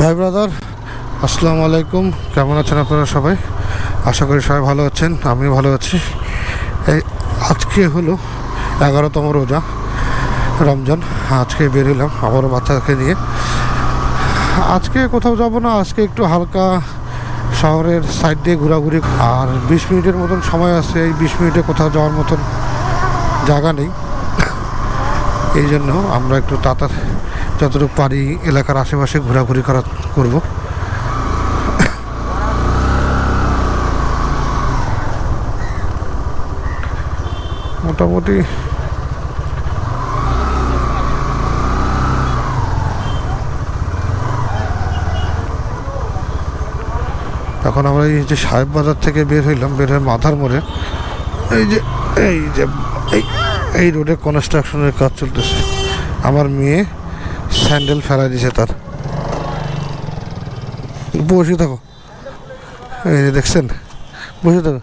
ভাই ব্রাদার, আসসালামু আলাইকুম। কেমন আছেন আপনারা সবাই? আশা করি সবাই ভালো আছেন, আমিও ভালো আছি। এই আজকে হলো এগারোতম রোজা, রমজান। আজকে বেরোলাম আবারও বাচ্চাকে নিয়ে। আজকে কোথাও যাব না, আজকে একটু হালকা শহরের সাইড দিয়ে ঘোরাঘুরি। আর বিশ মিনিটের মতন সময় আছে, এই বিশ মিনিটে কোথাও যাওয়ার মতন জায়গা নেই। এই জন্য আমরা একটু তাতার যতটুকু পারি এলাকার আশেপাশে ঘোরাঘুরি করা করব। মোটামুটি এখন আমরা এই যে সাহেব বাজার থেকে বের হইলাম, বের হয়ে মাথার মোড়ে এই যে এই যে, এই রোডে কনস্ট্রাকশনের কাজ চলতেছে। আমার মেয়ে স্যান্ডেল ফেলা দিছে তার। বসে থাকো। এই যে দেখছেন? বসে থাকো।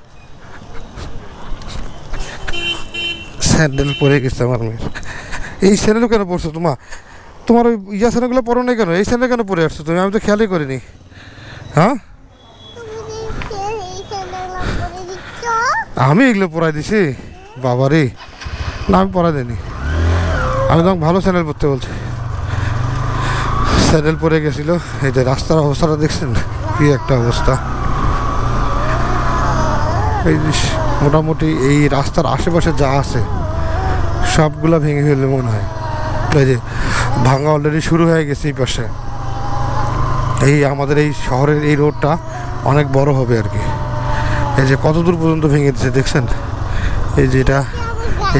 স্যান্ডেল পরে গেছে আমার মেয়ের এই স্যান্ডেল কেন পরছো তোমার তোমার ওই ইয়া স্যান্ডেলগুলো পরো নাই কেন? এই স্যান্ডেল কেন পরে আসছো তুমি? আমি তো খেয়ালই করিনি। হ্যাঁ? আমি এগুলো পরাই দিছি। বাবারে। না, আমি পরাই দিইনি। আমি তোমাকে ভালো স্যান্ডেল পরতে বলছি। স্যান্ডেল পরে গেছিল। এই যে রাস্তার অবস্থাটা দেখছেন? কি একটা অবস্থা। এই মোটামুটি এই রাস্তার আশেপাশে যা আছে, সবগুলা ভেঙে ফেললে মনে হয়। এই যে ভাঙা অলরেডি শুরু হয়ে গেছে এই পাশে। এই আমাদের এই শহরের এই রোডটা অনেক বড় হবে আর কি। এই যে কত দূর পর্যন্ত ভেঙে দিছে, দেখছেন? এই যে এটা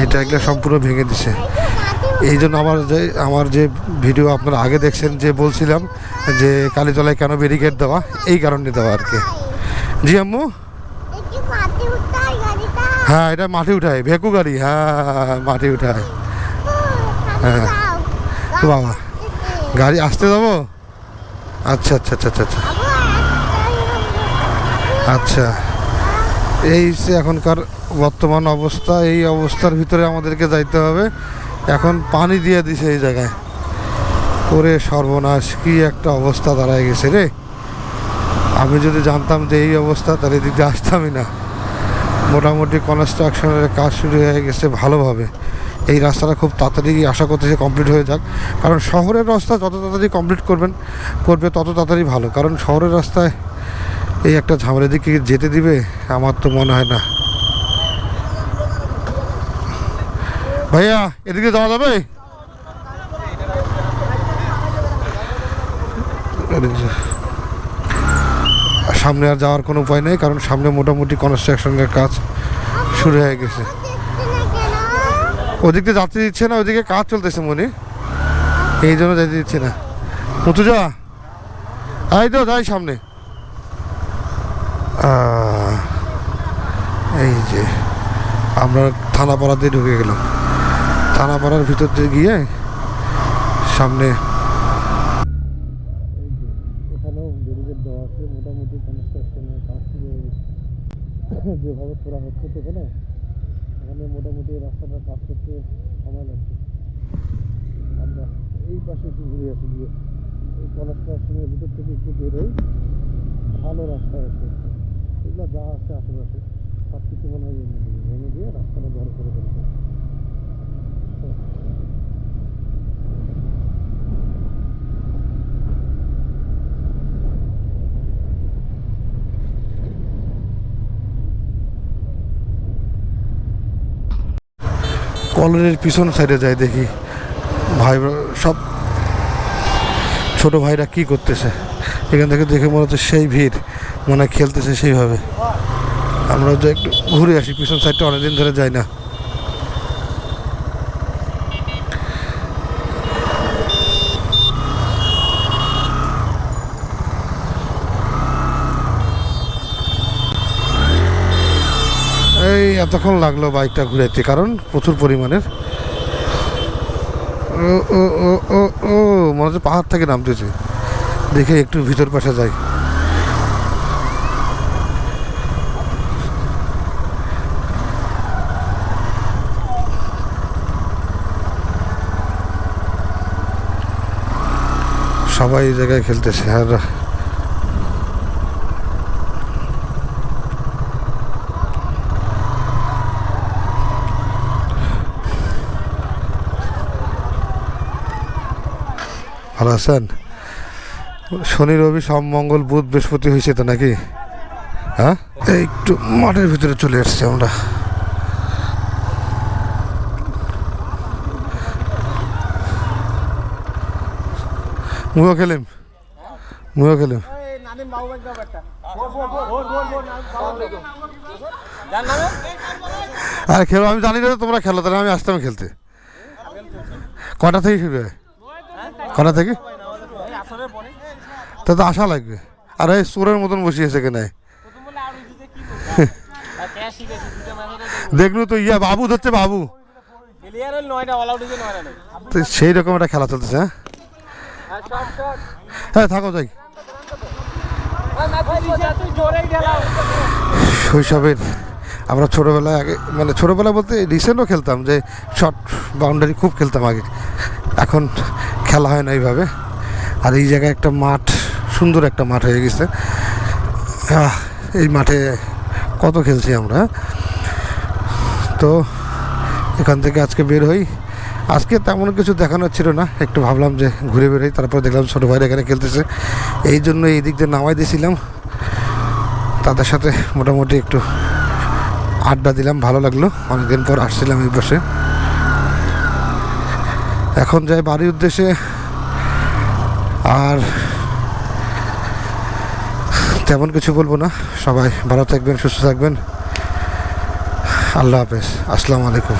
এটা এগুলো সম্পূর্ণ ভেঙে দিছে। এই জন্য আমার যে আমার যে ভিডিও আপনারা আগে দেখছেন যে বলছিলাম যে কালীতলায় কেন ব্যারিকেড দেওয়া এই কারণে দেওয়া আর কি। জি আম্মু? হ্যাঁ এটা মাঠে উঠায় ভেকু গাড়ি হ্যাঁ মাটি উঠায় হ্যাঁ। বাবা গাড়ি আসতে যাব? আচ্ছা আচ্ছা আচ্ছা আচ্ছা আচ্ছা। আচ্ছা এই এখনকার বর্তমান অবস্থা এই অবস্থার ভিতরে আমাদেরকে যাইতে হবে। এখন পানি দিয়ে দিছে এই জায়গায়। ওরে সর্বনাশ, কি একটা অবস্থা দাঁড়ায় গেছে রে। আমি যদি জানতাম যে এই অবস্থা, তাহলে এদিকে আসতামই না। মোটামুটি কনস্ট্রাকশনের কাজ শুরু হয়ে গেছে ভালোভাবে। এই রাস্তাটা খুব তাড়াতাড়ি আশা করতেছে কমপ্লিট হয়ে যাক। কারণ শহরের রাস্তা যত তাড়াতাড়ি কমপ্লিট করবেন, করবে তত তাড়াতাড়ি ভালো। কারণ শহরের রাস্তায় এই একটা ঝামেলা দিকে যেতে দিবে, আমার তো মনে হয় না। ভাইয়া, এদিকে যাওয়া যাবে? সামনে আর যাওয়ার কোনো উপায় নেই, কারণ সামনে মোটামুটি কনস্ট্রাকশনের কাজ শুরু হয়ে গেছে। ওদিকে যাতে দিচ্ছে না ওদিকে কাজ চলতেছে মনে। এই জন্য যেতে দিচ্ছে না। মুতু যা এই তো, যাই সামনে। এই যে, আমরা থানাপাড়া দিয়ে ঢুকে গেলাম। থানাপাড়ার ভিতর দিয়ে গিয়ে সামনে এখানেও ব্যারিকেড দেওয়া আছে, মোটামুটি কনস্ট্রাকশনের কাজ যেভাবে করা হচ্ছে সেখানে, এখানে মোটামুটি রাস্তাটা কাজ করতে সময় লাগছে। আমরা এই পাশে একটু ঘুরে আসি গিয়ে। এই কনস্ট্রাকশনের ভিতর থেকে একটু বেরোই, ভালো রাস্তা আছে এগুলো যা আছে আশেপাশে সব কিছু মনে হয় ভেঙে দিয়ে রাস্তাটা বড় করে ফেলছে কলোনির পিছন সাইডে যায় দেখি। ভাই, সব ছোট ভাইরা কি করতেছে? এখান থেকে দেখে মনে হচ্ছে সেই ভিড়। মনে খেলতেছে সেইভাবে। আমরা যে একটু ঘুরে আসি, পিছন সাইডটা অনেকদিন ধরে যাই না। এই এতক্ষণ লাগল বাইকটা ঘুরাইতে, কারণ প্রচুর পরিমাণের। ও ও ও ও ও, মনে হচ্ছে পাহাড় থেকে নামতেছে। দেখে একটু ভিতর পাশে যাই। সবাই এই জায়গায় খেলতেছে, আর ভালো আছেন? শনি, রবি, সোম, মঙ্গল, বুধ, বৃহস্পতি হয়েছে তো নাকি? হ্যাঁ? একটু মাঠের ভিতরে চলে এসছি আমরা। খেলিম মুও খেলিম আরে খেলো, আমি জানি না তোমরা খেলো, তাহলে আমি আসতাম খেলতে। কটা থেকে শুরু হয়? কটা থেকে? তা তো আসা লাগবে। আর এই চোরের মতন বসিয়েছে কেন। দেখলু তো, ইয়া বাবু ধরছে বাবু। সেই রকম একটা খেলা চলতেছে হ্যাঁ? হ্যাঁ থাকো, যাই। শৈশবের আমরা ছোটোবেলায় আগে মানে ছোটোবেলা বলতে রিসেন্টও খেলতাম যে শর্ট বাউন্ডারি খুব খেলতাম আগে। এখন খেলা হয় না এইভাবে। আর এই জায়গায় একটা মাঠ, সুন্দর একটা মাঠ হয়ে গেছে। এই মাঠে কত খেলছি আমরা? তো এখান থেকে আজকে বের হই। আজকে তেমন কিছু দেখানোর ছিল না। একটু ভাবলাম যে ঘুরে বেরোই তারপর দেখলাম ছোটো ভাইরা এখানে খেলতেছে। এই জন্য এই দিক দিয়ে নামাই দিয়েছিলাম তাদের সাথে মোটামুটি একটু আড্ডা দিলাম, ভালো লাগল। অনেকদিন পর আসছিলাম এই বসে। এখন যাই বাড়ির উদ্দেশ্যে। আর তেমন কিছু বলব না। সবাই ভালো থাকবেন, সুস্থ থাকবেন। আল্লাহ হাফেজ। আসসালামু আলাইকুম।